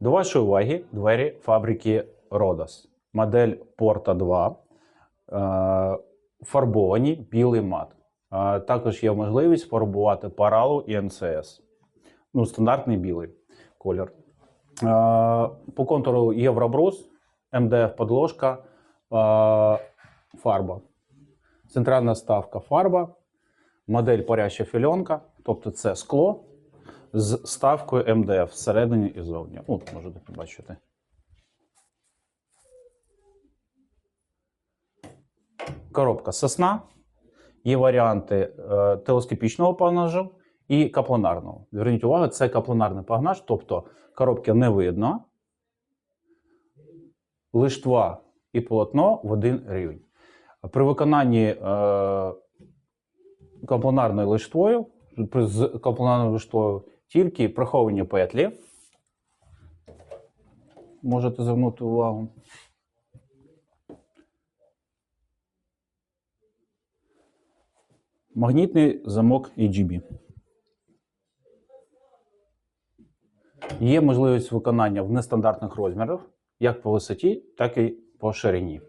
До вашої уваги двері фабрики Rodos. Модель Porta 2. Е, фарбовані білий мат. Е, також є можливість фарбувати паралу і НЦС. Ну, стандартний білий колір. Е, по контуру Євробрус, МДФ подложка, е, фарба. Центральна ставка фарба, модель паряща фільонка, тобто це скло з ставкою МДФ всередині і зовні. От можете побачити. Коробка сосна. Є варіанти е, телескопічного пагнажу і капланарного. Зверніть увагу, це капланарний пагнаж, тобто коробки не видно. Лиштва і полотно в один рівень. При виконанні е, капланарною лиштвою, з капланарною лиштвою тільки приховані петлі. Можете звернути увагу. Магнітний замок EGB. Є можливість виконання в нестандартних розмірах, як по висоті, так і по ширині.